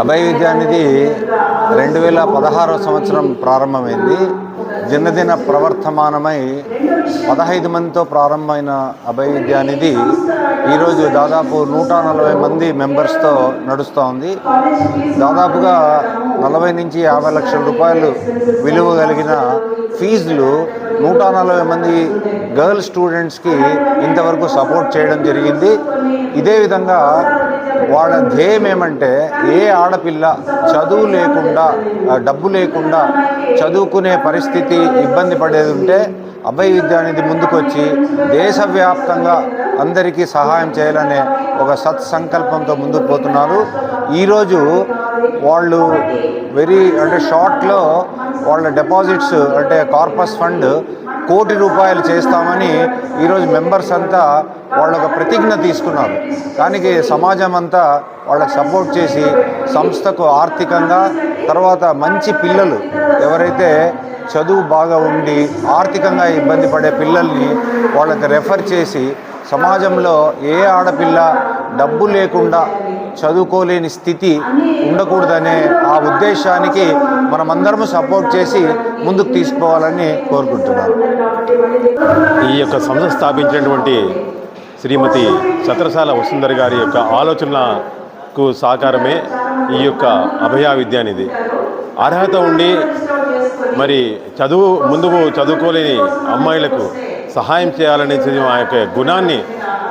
అభయ విద్యానిధి రెండు వేల పదహారవ సంవత్సరం ప్రారంభమైంది. దినదిన ప్రవర్తమానమై పదహైదు మందితో ప్రారంభమైన అభయ అనేది ఈరోజు దాదాపు నూట నలభై మంది మెంబర్స్తో నడుస్తూ ఉంది. దాదాపుగా నలభై నుంచి యాభై లక్షల రూపాయలు విలువ కలిగిన ఫీజులు నూట నలభై మంది గర్ల్ స్టూడెంట్స్కి ఇంతవరకు సపోర్ట్ చేయడం జరిగింది. ఇదే విధంగా వాళ్ళ ధ్యేయం ఏమంటే ఏ ఆడపిల్ల చదువు లేకుండా డబ్బు లేకుండా చదువుకునే పరిస్థితి ఇబ్బంది పడేది ఉంటే అభయ అనేది ముందుకొచ్చి దేశవ్యాప్తంగా అందరికీ సహాయం చేయాలనే ఒక సత్సంకల్పంతో ముందుకు పోతున్నారు. ఈరోజు వాళ్ళు వెరీ అంటే షార్ట్లో వాళ్ళ డిపాజిట్స్ అంటే కార్పస్ ఫండ్ కోటి రూపాయలు చేస్తామని ఈరోజు మెంబర్స్ అంతా వాళ్ళ ఒక ప్రతిజ్ఞ తీసుకున్నారు. దానికి సమాజం అంతా వాళ్ళకి సపోర్ట్ చేసి సంస్థకు ఆర్థికంగా తర్వాత మంచి పిల్లలు ఎవరైతే చదువు బాగా ఉండి ఆర్థికంగా ఇబ్బంది పడే పిల్లల్ని వాళ్ళకి రెఫర్ చేసి సమాజంలో ఏ ఆడపిల్ల డబ్బు లేకుండా చదువుకోలేని స్థితి ఉండకూడదనే ఆ ఉద్దేశానికి మనమందరము సపోర్ట్ చేసి ముందుకు తీసుకోవాలని కోరుకుంటున్నాను. ఈ యొక్క సంస్థ స్థాపించినటువంటి శ్రీమతి చత్రశాల వసుంధర్ గారి యొక్క ఆలోచనలకు సహకారమే ఈ యొక్క అభయ అనేది అర్హత ఉండి మరి చదువు ముందుకు చదువుకోలేని అమ్మాయిలకు సహాయం చేయాలనే ఆ యొక్క గుణాన్ని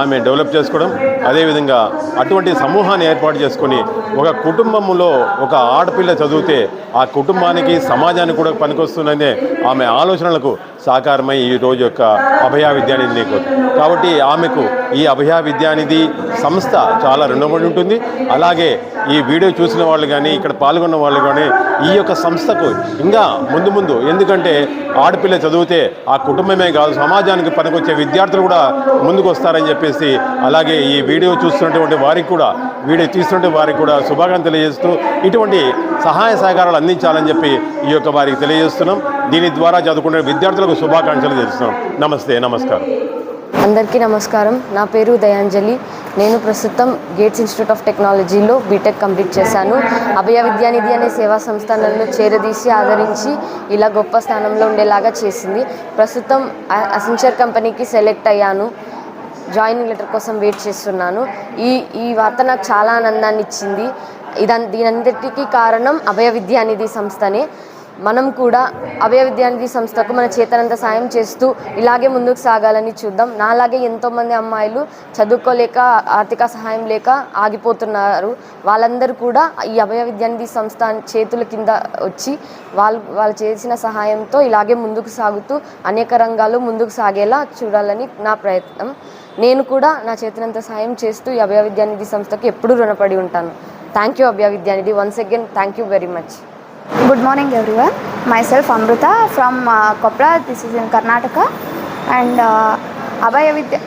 ఆమె డెవలప్ చేసుకోవడం అదేవిధంగా అటువంటి సమూహాన్ని ఏర్పాటు చేసుకొని ఒక కుటుంబంలో ఒక ఆడపిల్ల చదివితే ఆ కుటుంబానికి సమాజానికి కూడా పనికొస్తుందనే ఆమె ఆలోచనలకు సాకారమై ఈ రోజు యొక్క అభయ విద్యానిధి నీకు. కాబట్టి ఆమెకు ఈ అభయ విద్యానిధి సంస్థ చాలా రుణపడి ఉంటుంది. అలాగే ఈ వీడియో చూసిన వాళ్ళు కానీ ఇక్కడ పాల్గొన్న వాళ్ళు కానీ ఈ యొక్క సంస్థకు ఇంకా ముందు ముందు ఎందుకంటే ఆడపిల్ల చదివితే ఆ కుటుంబమే కాదు సమాజానికి పనికొచ్చే విద్యార్థులు కూడా ముందుకు వస్తారని చెప్పేసి అలాగే ఈ వీడియో చూస్తున్నటువంటి వారికి కూడా వీడియో తీస్తున్నటువంటి వారికి కూడా శుభాకాంక్షలు తెలియజేస్తూ ఇటువంటి సహాయ సహకారాలు అందించాలని చెప్పి ఈ యొక్క వారికి తెలియజేస్తున్నాం. దీని ద్వారా చదువుకునే విద్యార్థులకు శుభాకాంక్షలు తెలుస్తున్నాం. నమస్తే నమస్కారం. అందరికీ నమస్కారం. నా పేరు దయాంజలి. నేను ప్రస్తుతం గేట్స్ ఇన్స్టిట్యూట్ ఆఫ్ టెక్నాలజీలో బీటెక్ కంప్లీట్ చేశాను. అభయ విద్యానిధి అనే సేవా సంస్థ నన్ను చేరదీసి ఆదరించి ఇలా గొప్ప స్థానంలో ఉండేలాగా చేసింది. ప్రస్తుతం అ- అసెంచర్ కంపెనీకి సెలెక్ట్ అయ్యాను. జాయినింగ్ లెటర్ కోసం వెయిట్ చేస్తున్నాను. ఈ ఈ వార్త నాకు చాలా ఆనందాన్ని ఇచ్చింది ఇదం దీనంతటికీ కారణం అభయ విద్యానిధి సంస్థనే. మనం కూడా అభయ విద్యానిధి సంస్థకు మన చేతనంత సాయం చేస్తూ ఇలాగే ముందుకు సాగాలని చూద్దాం. నాలాగే ఎంతోమంది అమ్మాయిలు చదువుకోలేక ఆర్థిక సహాయం లేక ఆగిపోతున్నారు. వాళ్ళందరూ కూడా ఈ అభయ విద్యానిధి సంస్థ చేతుల కింద వచ్చి వాళ్ళు వాళ్ళు చేసిన సహాయంతో ఇలాగే ముందుకు సాగుతూ అనేక రంగాలు ముందుకు సాగేలా చూడాలని నా ప్రయత్నం. నేను కూడా నా చేతినంత సాయం చేస్తూ ఈ అభయ విద్యానిధి సంస్థకు ఎప్పుడూ రుణపడి ఉంటాను. Thank you Abhaya Vidyanidhi once again thank you very much. Good morning everyone myself Amrutha from Kopra this is in Karnataka and Abhaya Vidya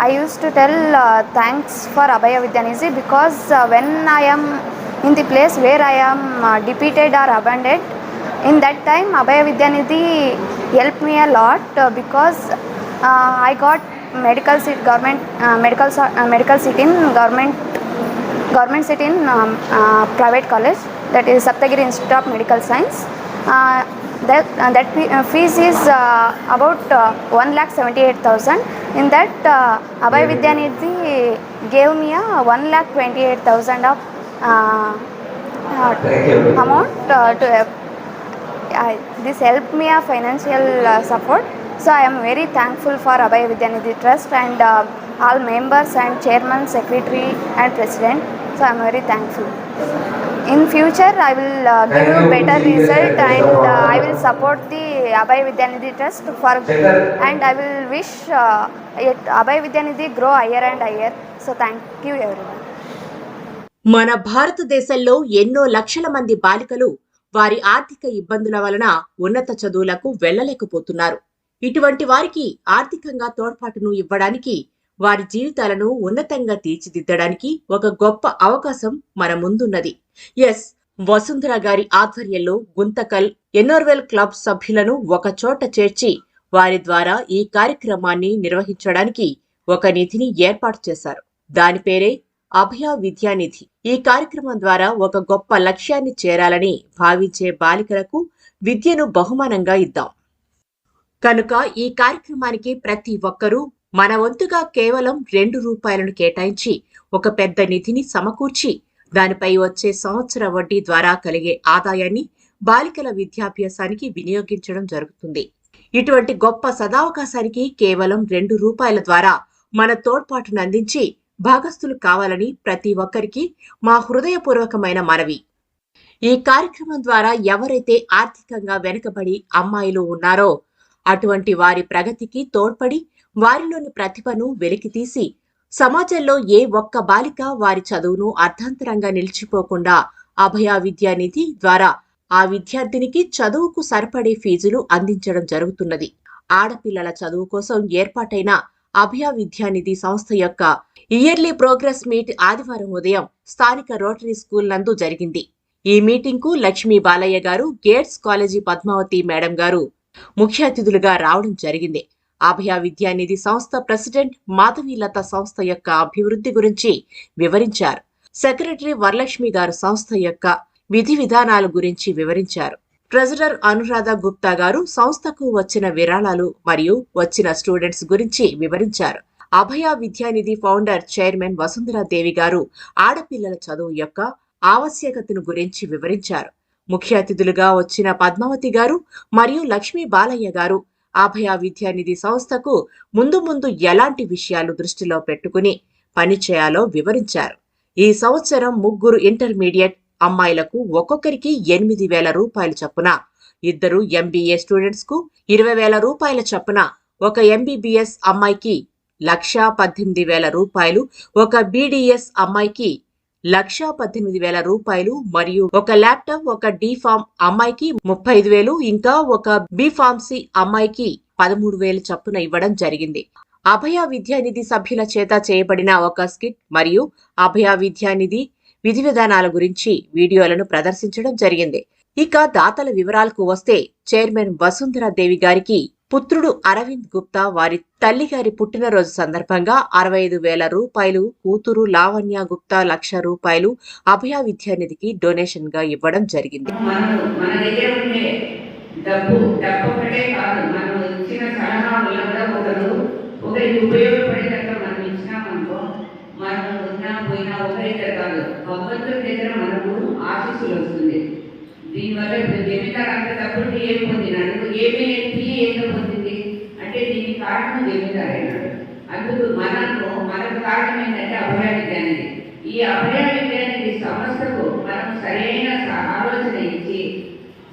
I use to tell thanks for Abhaya Vidya అనేసి because when I am in the place where I am defeated or abandoned in that time Abhaya Vidya అనేది help me a lot because I got medical seat government medical medical seat in government government seat in private college medical seat in government government seat in uh, private college that is Saptagiri Institute of Medical Science. Uh, that uh, that fee- uh, fees is uh, about uh, one lakh seventy eight thousand. In that, uh, Abhay Vidyanidhi gave me a one lakh twenty eight thousand of uh, uh, amount uh, to. Uh, I, this helped me a financial uh, support. So I am very thankful for Abhay Vidyanidhi Trust and uh, all members and chairman, secretary and president. So I am very thankful. In future I will give you better result and I will support the Abhaya Vidyanidhi trust for and I will wish Abhaya Vidyanidhi grow higher and higher so thank you every మన భారతదేశంలో ఎన్నో లక్షల మంది బాలికలు వారి ఆర్థిక ఇబ్బందుల వలన ఉన్నత చదువులకు వెళ్ళలేకపోతున్నారు ఇటువంటి వారికి ఆర్థికంగా తోడ్పాటును ఇవ్వడానికి వారి జీవితాలను ఉన్నతంగా తీర్చిదిద్దడానికి ఒక గొప్ప అవకాశం మన ముందున్నది. ఎస్ వసుంధర గారి ఆధ్వర్యంలో గుంతకల్ ఎన్నోర్వెల్ క్లబ్ సభ్యులను ఒక చోట చేర్చి వారి ద్వారా ఈ కార్యక్రమాన్ని నిర్వహించడానికి ఒక నిధిని ఏర్పాటు చేశారు. దాని పేరే అభయ విద్యానిధి ఈ కార్యక్రమం ద్వారా ఒక గొప్ప లక్ష్యాన్ని చేరాలని భావించే బాలికలకు విద్యను బహుమానంగా ఇద్దాం. కనుక ఈ కార్యక్రమానికి ప్రతి ఒక్కరూ మన వంతుగా కేవలం రెండు రూపాయలను కేటాయించి ఒక పెద్ద నిధిని సమకూర్చి దానిపై వచ్చే సంవత్సర వడ్డీ ద్వారా కలిగే ఆదాయాన్ని బాలికల విద్యాభ్యాసానికి వినియోగించడం జరుగుతుంది. ఇటువంటి గొప్ప సదావకాశానికి కేవలం రెండు రూపాయల ద్వారా మన తోడ్పాటును అందించి భాగస్థులు కావాలని ప్రతి ఒక్కరికి మా హృదయపూర్వకమైన మనవి. ఈ కార్యక్రమం ద్వారా ఎవరైతే ఆర్థికంగా వెనుకబడి అమ్మాయిలు ఉన్నారో అటువంటి వారి ప్రగతికి తోడ్పడి వారిలోని ప్రతిభను వెలికితీసి సమాజంలో ఏ ఒక్క బాలిక వారి చదువును అర్థాంతరంగా నిలిచిపోకుండా అభయ విద్యానిధి ద్వారా ఆ విద్యార్థినికి చదువుకు సరిపడే ఫీజులు అందించడం జరుగుతున్నది. ఆడపిల్లల చదువు కోసం ఏర్పాటైన అభయ విద్యానిధి సంస్థ యొక్క ఇయర్లీ ప్రోగ్రెస్ మీట్ ఆదివారం ఉదయం స్థానిక రోటరీ స్కూల్ నందు జరిగింది. ఈ మీటింగ్కు లక్ష్మీ బాలయ్య గారు గేట్స్ కాలేజీ పద్మావతి మేడం గారు ముఖ్య అతిథులుగా రావడం జరిగింది. అభయ విద్యానిధి సంస్థ ప్రెసిడెంట్ మాధవీలత సంస్థ యొక్క అభివృద్ధి గురించి వివరించారు. సెక్రటరీ వరలక్ష్మి గారు సంస్థ యొక్క విధి విధానాల గురించి వివరించారు. ట్రెజరర్ అనురాధ గుప్తా గారు సంస్థకు వచ్చిన విరాళాలు మరియు వచ్చిన స్టూడెంట్స్ గురించి వివరించారు. అభయ విద్యానిధి ఫౌండర్ చైర్మన్ వసుంధరాదేవి గారు ఆడపిల్లల చదువు యొక్క ఆవశ్యకతను గురించి వివరించారు. ముఖ్య అతిథులుగా వచ్చిన పద్మావతి గారు మరియు లక్ష్మీ బాలయ్య గారు అభయ విద్యానిధి సంస్థకు ముందు ముందు ఎలాంటి విషయాలు దృష్టిలో పెట్టుకుని పనిచేయాలో వివరించారు. ఈ సంవత్సరం ముగ్గురు ఇంటర్మీడియట్ అమ్మాయిలకు ఒక్కొక్కరికి ఎనిమిది వేల రూపాయలు చొప్పున ఇద్దరు ఎంబీఏ స్టూడెంట్స్కు ఇరవై వేల రూపాయల చొప్పున ఒక ఎంబీబీఎస్ అమ్మాయికి లక్షా పద్దెనిమిది వేల రూపాయలు ఒక బీడీఎస్ అమ్మాయికి లక్షా పద్దెనిమిది వేల రూపాయలు మరియు ఒక ల్యాప్టాప్ ఒక డి ఫామ్ అమ్మాయికి ముప్పై ఐదు వేలు ఇంకా ఒక బి ఫార్మసీ అమ్మాయికి పదమూడు వేలు చప్పున ఇవ్వడం జరిగింది. అభయ విద్యానిధి సభ్యుల చేత చేయబడిన ఒక స్కిట్ మరియు అభయ విద్యానిధి విధి విధానాల గురించి వీడియోలను ప్రదర్శించడం జరిగింది. ఇక దాతల వివరాలకు వస్తే చైర్మన్ వసుంధరా దేవి గారికి పుత్రుడు అరవింద్ గుప్తా వారి తల్లిగారి పుట్టినరోజు సందర్భంగా అరవై ఐదు వేల రూపాయలు కూతురు లావణ్య గుప్తా లక్ష రూపాయలు అభయ విద్యానిధికి డొనేషన్గా ఇవ్వడం జరిగింది. మనం ఇచ్చిన సలహా వల్ల పోయినా ఒకరిద్దరు కాదు భగవంతుడి దగ్గర మనకు ఆశీస్సులు వస్తుంది. దీనివల్ల ఇప్పుడు జమీందారు అంత డబ్బులు ఏం పొందినాడు ఏమి ఎంపీ ఏదో పొందింది? అంటే దీనికి కారణం జమీందారు అందుకు మనకు మనకు కారణం ఏంటంటే అభయ అనేది. ఈ అభయ విద్య అనేది సంస్థకు మనం సరైన ఆలోచన ఇచ్చి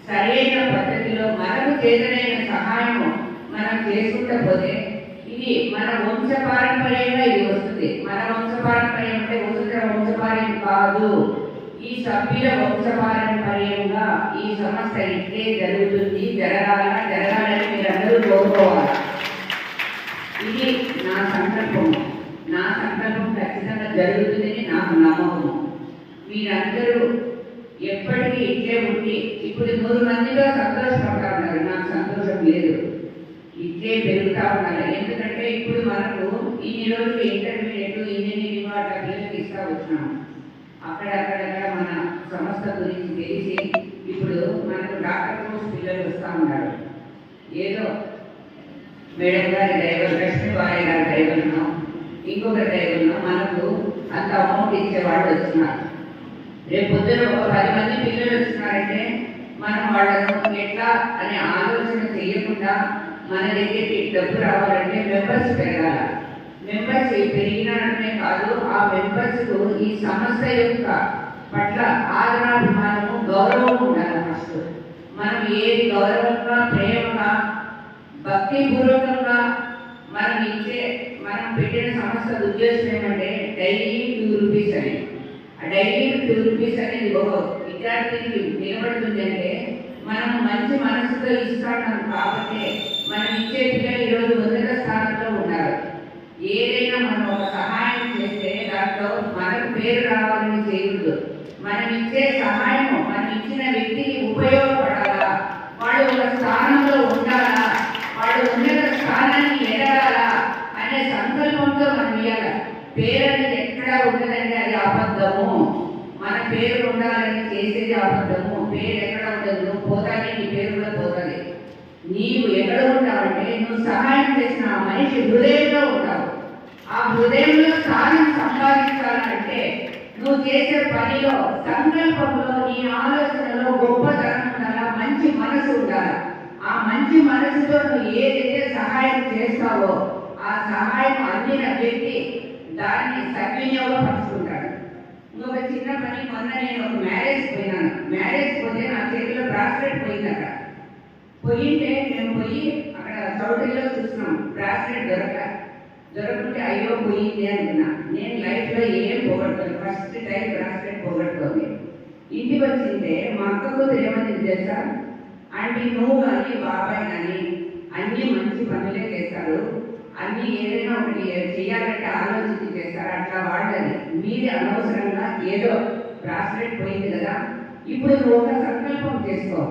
సరైన పద్ధతిలో మనకు చేతనైన సహాయము మనం చేసుకుంటూ పోతే ఇది మన వంశ పారంపర్యంగా ఇది వస్తుంది. మన వంశ పారంపర్యం అంటే వసుధ వంశపార్యం కాదు. ఈ సభ్యుల వంశ పారంపర్యంగా ఈ సమస్య ఇట్లే జరుగుతుంది. జరగాల జరగాలని మీరందరూ కోరుకోవాలి. ఇది నా సంకల్పం. నా సంకల్పం ఖచ్చితంగా జరుగుతుందని నాకు నమ్మకం. మీరందరూ ఎప్పటికీ ఇట్లే ఉండి ఇప్పుడు మూడు మందిలో సంతోషపడతా ఉన్నారు. నాకు సంతోషం లేదు. ఇట్లే పెరుగుతా ఉన్నారు ఎందుకంటే ఇప్పుడు మనకు ఇన్ని రోజులు ఇంటర్వ్యూ అక్కడక్కడక్కడ మన సంస్థ గురించి తెలిసి ఇప్పుడు మనకు డాక్టర్ కోర్స్ పిల్లలు వస్తూ ఉన్నారు. ఏదో మేడం గారి డ్రైవర్ లక్ష్మీ బాయ్ గారి డ్రైవర్ను ఇంకొక డ్రైవర్ను మనకు అంత అమౌంట్ ఇచ్చేవాళ్ళు వస్తున్నారు. రేపు పొద్దున ఒక పది మంది పిల్లలు వస్తున్నారంటే మనం వాళ్ళను ఎట్లా అనే ఆలోచన చేయకుండా మన దగ్గరికి డబ్బు రావాలంటే మెంబర్స్ పెరగాలి. మెంబర్స్ పెరిగిననే కాదు ఆ మెంబర్స్ ఈ సంస్థ యొక్క పట్ల ఆదరాభిమానము గౌరవం ఉండాలి ఫస్ట్ మనం ఏది గౌరవంగా ప్రేమగా భక్తిపూర్వకంగా మనం ఇచ్చే మనం పెట్టిన సంస్థ ఉద్దేశం ఏమంటే డైలీ టూ రూపీస్ అని. ఆ డైలీ టూ రూపీస్ అనేది ఒక విద్యార్థికి నిలబడుతుంది అంటే మనం మంచి మనసుతో ఇస్తాం కాబట్టి మనం ఇచ్చే పిల్లలు ఈరోజు మొదటి స్థానంలో ఉన్నారు. ఏదైనా మనం ఒక సహాయం చేస్తే దాంట్లో మనం పేరు రావాలని చేయకూడదు మనం ఇచ్చే సహాయం మనం ఇచ్చిన వ్యక్తికి ఉపయోగపడాలా? వాళ్ళు ఒక స్థానంలో ఉండాలా? వాళ్ళు ఉన్నత స్థానాన్ని ఎదగాలా? అనే సంకల్పంతో మనం ఇవ్వాలి పేరు అనేది ఎక్కడ ఉండదంటే అది అబద్ధము. మన పేరు ఉండాలని చేసేది అబద్ధము. పేరు ఎక్కడ ఉండదు పోతానే నీ పేరు కూడా పోతుంది నీవు ఎక్కడ ఉంటావంటే నువ్వు సహాయం చేసిన మనిషి హృదయంలో ఉంటావు ఆ హృదయంలో స్థానం సంపాదించాలంటే నువ్వు చేసే పనిలో సంకల్పంలో నీ ఆలోచనలో గొప్పతనం ఉండాలా? మంచి మనసు ఉండాలి? ఆ మంచి మనసుతో నువ్వు ఏదైతే సహాయం చేస్తావో ఆ సహాయం అందిన వ్యక్తి దాన్ని సద్వినియోగపరుచుకుంటాడు ఇంకొక చిన్న పని మొన్న నేను ఒక మ్యారేజ్ పోయినాను. మ్యారేజ్ పోతే నా చేతిలో బ్రాస్లెట్ పోయిందట. పోయింటే మేము పోయి అక్కడ చౌటరీలో చూసినాం. బ్రాస్లెట్ దొరకాలి దొరకకుంటే అయ్యో పోయింది అనుకున్నా. నేను లైఫ్లో ఏం పోగొట్టుకోను ఫస్ట్ టైం బ్రాస్లెట్ పోగొట్టుకోండి ఇంటికి వచ్చింటే మా అక్క కూతురు ఏమని తెలుసా? అంటే నువ్వు కానీ బాబాయ్ కానీ అన్ని మంచి పనులే చేస్తారు. అన్ని ఏదైనా ఒకటి చేయాలంటే ఆలోచించి చేస్తారు. అట్లా వాళ్ళని మీరే అనవసరంగా ఏదో బ్రాస్లెట్ పోయింది కదా ఇప్పుడు నువ్వు ఒక సంకల్పం చేసుకో.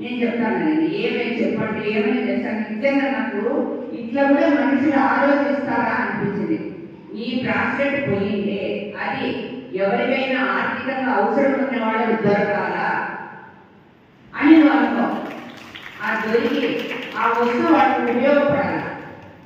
నేను చెప్తాను నేను. చెప్పండి ఏమైనా చేస్తాను నిజంగా నాకు ఇట్లా కూడా మనుషులు ఆలోచిస్తారా అనిపించింది. ఈ బ్రాస్లెట్ పోయిందే అది ఎవరికైనా ఆర్థికంగా అవసరం ఉన్న వాళ్ళకి దొరకాలా అని నువ్వు అనుకో. ఆ దొరికి ఆ వస్తువు వాళ్ళకి ఉపయోగపడాలి.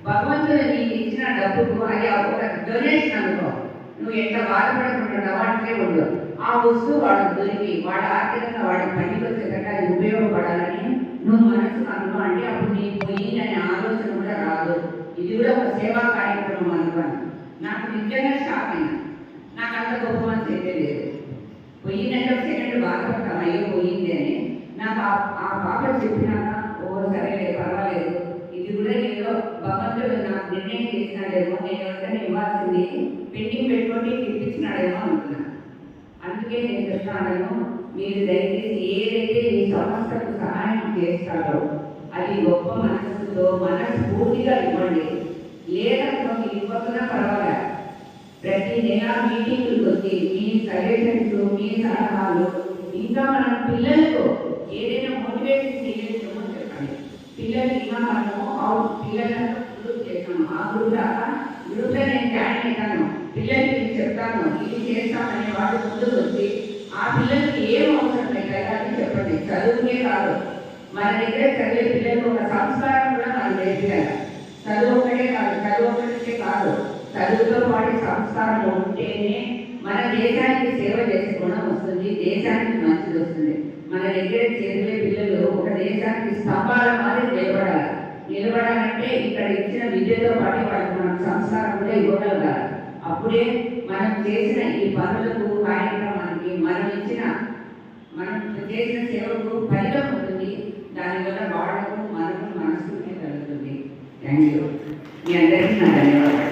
భగవంతుడు నీకు ఇచ్చిన డబ్బుకు అది ఒక డొనేషన్ అనుకో. నువ్వు ఎంత బాధపడకుండా అట్లే ఉండు. ఆ వస్తువు వాళ్ళకి దొరికి వాళ్ళ ఆర్థికంగా వాళ్ళ పనికి వచ్చేటట్టు అది ఉపయోగపడాలని నువ్వు మనసు అనుకో అంటే అప్పుడు నీకు పోయి అనే ఆలోచన కూడా రాదు. ఇది కూడా ఒక సేవా కార్యక్రమం అనుకోను. నాకు నిజంగా షాక్ అయినా నాకు అంత గొప్ప మనసు అయితే లేదు. పోయిందంటే సెకండ్ బాధపడతాం అయ్యో పోయింది అని నాకు ఆ ఆ పాప చెప్పినాక ఓ సరేలే పర్వాలేదు. ఇది కూడా ఏదో భగవంతుడు నాకు నిర్ణయం చేసినాడేమో నేను ఎవరికైనా ఇవ్వాల్సింది పెండింగ్ పెట్టుకొని ఇప్పించినాడేమో అనుకున్నాను. అందుకే నేను చెప్తున్నాను మీరు దయచేసి ఏదైతే ఈ సంస్థకు సహాయం చేస్తారో అది గొప్ప మనస్సుతో మనస్ఫూర్తిగా ఇవ్వండి. లేదనుకో మీరు ఇవ్వకుండా పర్వాలేదు ప్రతి నెల మీటింగ్లకు వచ్చి మీ సజెషన్స్ మీ సలహాలు ఇంకా మనం పిల్లలకు ఏదైనా మోటివేషన్ చేయలేమో చెప్పండి. పిల్లలకి ఇంకా మనము ఆ పిల్లలను గ్రూప్ ఆ గ్రూప్ దాకా గ్రూప్లో నేను జాయిన్ అవుతాను పిల్లలకి నేను చెప్తాను. ఇది చేస్తామని వాళ్ళు ముందుకు వచ్చి ఆ పిల్లలకి ఏం అవసరం లేదా అని చెప్పండి. చదువుకే కాదు. మన దగ్గర చదివే పిల్లలకు ఒక సంస్కారం కూడా మనం నేర్పించాలి చదువు ఒకటే కాదు చదువు ఒకటే కాదు. చదువుతో పాటు సంస్కారం ఉంటేనే మన దేశానికి సేవ చేసే గుణం వస్తుంది దేశానికి మంచిది వస్తుంది. మన దగ్గర చేరే పిల్లలు ఒక దేశానికి స్తంభాల మాదిరి నిలబడాలి. నిలబడాలంటే ఇక్కడ ఇచ్చిన విద్యతో పాటు వాళ్ళకి మనం సంస్కారం కూడా ఇవ్వగలగాలి. అప్పుడే మనం చేసిన ఈ పనులకు కార్యక్రమానికి మనం ఇచ్చిన మనం చేసిన సేవకు ఫలితం ఉంటుంది. దానివల్ల వాళ్ళకు మనకు మనస్ఫూర్తి కలుగుతుంది థ్యాంక్ యూ. మీ అందరికీ నా ధన్యవాదాలు.